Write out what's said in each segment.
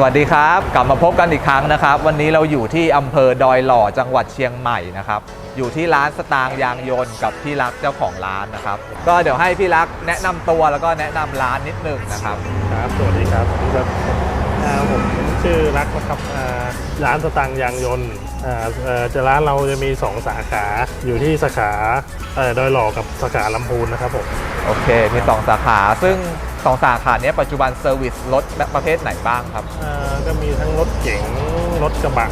สวัสดีครับ กลับมาพบกันอีกครั้งนะครับ วันนี้เราอยู่ที่อำเภอดอยหล่อจังหวัดเชียงใหม่นะครับ อยู่ที่ร้านสตางค์ยางยนต์กับพี่รักเจ้าของร้านนะครับ ก็เดี๋ยวให้พี่รักแนะนำตัวแล้วก็แนะนำร้านนิดหนึ่งนะครับ ครับ สวัสดีครับสวัสดีครับอ่าผมชื่อรักนะครับอ่าร้านสตางค์ยางยนต์อ่าเอ่อจะร้านเราจะมี 2 สาขา อยู่ที่สาขาเอ่อดอยหล่อกับสาขาลำพูนนะครับผม โอเค มี2สาขา ซึ่ง องสาขาเนี้ยปัจจุบันเซอร์วิสรถประเภทไหนบ้างครับ อ่าก็มีทั้งรถเก๋งรถกระบะ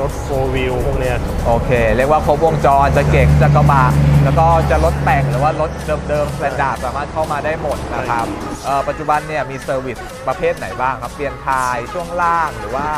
รถโฟวิวพวกเนี้ยครับโอเค เรียกว่าครบวงจรจะเก่งจะกระบะแล้วก็จะรถแต่งหรือว่ารถเดิมๆสแตนดาร์ดสามารถเข้ามาได้หมดนะครับเอ่อปัจจุบันเนี่ยมีเซอร์วิสประเภทไหนบ้างครับ เปลี่ยนทายช่วงล่างหรือว่า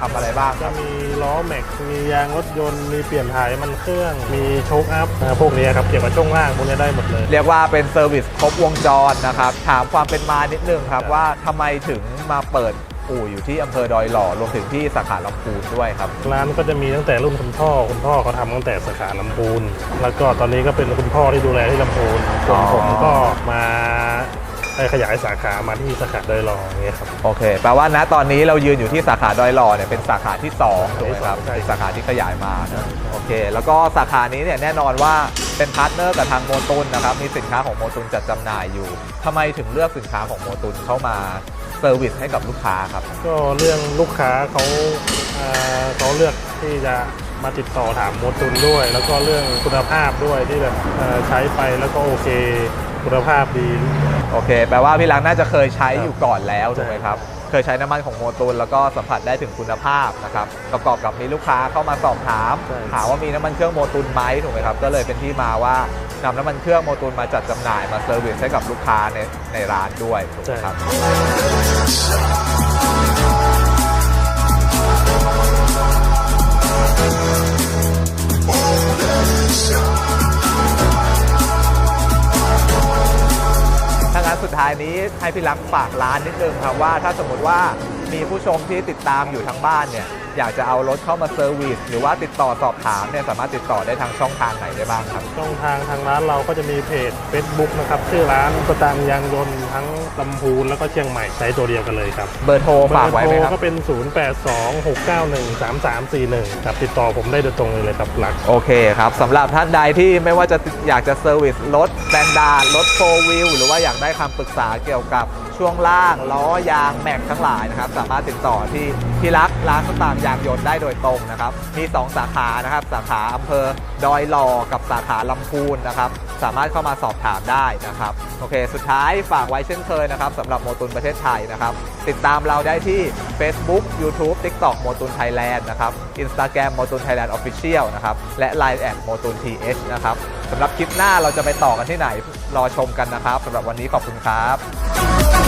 ทำอะไรบ้างคก็รับมีล้อแม็กซ์มียางรถยนต์มีเปลี่ยนถ่ายน้ำมันเครื่องมีโชคอัพอ่าพวกเนี้ยครับเกี่ยวกับช่วงล่างพวกเนี้ยได้หมดเลย เรียกว่าเป็นเซอร์วิสครบวงจรนะครับถามความเป็นมานิดนึงครับครับว่าทำไมถึงมาเปิด อู่อยู่ที่อำเภอดอยหล่อรวมถึงที่สาขาลำพูนด้วยครับ ร้านก็จะมีตั้งแต่รุ่นคุณพ่อคุณพ่อเขาทำตั้งแต่สาขาลำพูน แล้วก็ตอนนี้ก็เป็นคุณพ่อที่ดูแลที่ลำพูนส่วนอ๋อผมก็มาได้ขยายสาขามาที่สาขาดอยหลออย่างเงี้ยครับโอเค แปลว่าณตอนนี้เรายืนอยู่ที่สาขาดอยหล่อเนี่ยเป็นสาขาที่2ถูกไหมครับใช่เป็นสาขาที่ขยายมานะโอเค แล้วก็สาขานี้เนี่ยแน่นอนว่าเป็นพาร์ทเนอร์กับทางโมตุนนะครับมีสินค้าของโมตุนจัดจำหน่ายอยู่ทำไมถึงเลือกสินค้าของโมตุนเข้ามา เซอร์วิสให้กับลูกค้าครับ ก็เรื่องลูกค้าเขาเอ่อเขาเลือกที่จะมาติดต่อถามโมตุนด้วย แล้วก็เรื่องคุณภาพด้วยที่แบบเอ่อใช้ไปแล้วก็โอเคคุณภาพดี โอเค แปลว่าพี่รักน่าจะเคยใช้ครับอยู่ก่อนแล้วใช่ถูกไหมครับ เคยใช้น้ำมันของโมตุนแล้วก็สัมผัสได้ถึงคุณภาพนะครับประกอบกับมีลูกค้าเข้ามาสอบถามใช่ ถามว่ามีน้ำมันเครื่องโมตุนไหมถูกไหมครับก็เลยเป็นที่มาว่านำน้ำมันเครื่องโมตุนมาจัดจำหน่ายมาเซอร์วิสให้กับลูกค้าในในร้านด้วยถูกไหมครับถ้างั้นสุดท้ายนี้ให้พี่รักฝากร้านนิดนึงครับว่าถ้าสมมติว่า มีผู้ชมที่ติดตามอยู่ทางบ้านเนี่ยอยากจะเอารถเข้ามาเซอร์วิสหรือว่าติดต่อสอบถามเนี่ยสามารถติดต่อได้ทางช่องทางไหนได้บ้างครับ ช่องทางทางร้านเราก็จะมีเพจ Facebook นะครับชื่อร้านสตางค์ยางยนต์ทั้งลำพูนแล้วก็เชียงใหม่ใช้ตัวเดียวกันเลยครับเบอร์โทรฝากไว้ไหมครับเอโทก็เป็น 0826913341ครับติดต่อผมได้โดยตรงเลยเลยครับหลักโอเคครับสำหรับท่านใดที่ไม่ว่าจะอยากจะเซอร์วิสรถแ a นดาร์ดรถโฟวิลหรือว่าอยากได้คำปรึกษาเกี่ยวกับ ช่วงล่างล้อยางแม็กทั้งหลายนะครับ สามารถติดต่อที่ที่รักร้านสตางค์ยางยนต์ได้โดยตรงนะครับ มี 2 สาขานะครับ สาขาอำเภอดอยหล่อกับสาขาลำพูนนะครับ สามารถเข้ามาสอบถามได้นะครับ โอเค สุดท้ายฝากไว้เช่นเคยนะครับสำหรับโมตุนประเทศไทยนะครับ ติดตามเราได้ที่ Facebook YouTube TikTok โมตุนไทยแลนด์นะครับ Instagram โมตุนไทยแลนด์ Official นะครับ และ Line แอดโมตุน TH นะครับสำหรับคลิปหน้าเราจะไปต่อกันที่ไหนรอชมกันนะครับสำหรับวันนี้ขอบคุณครับ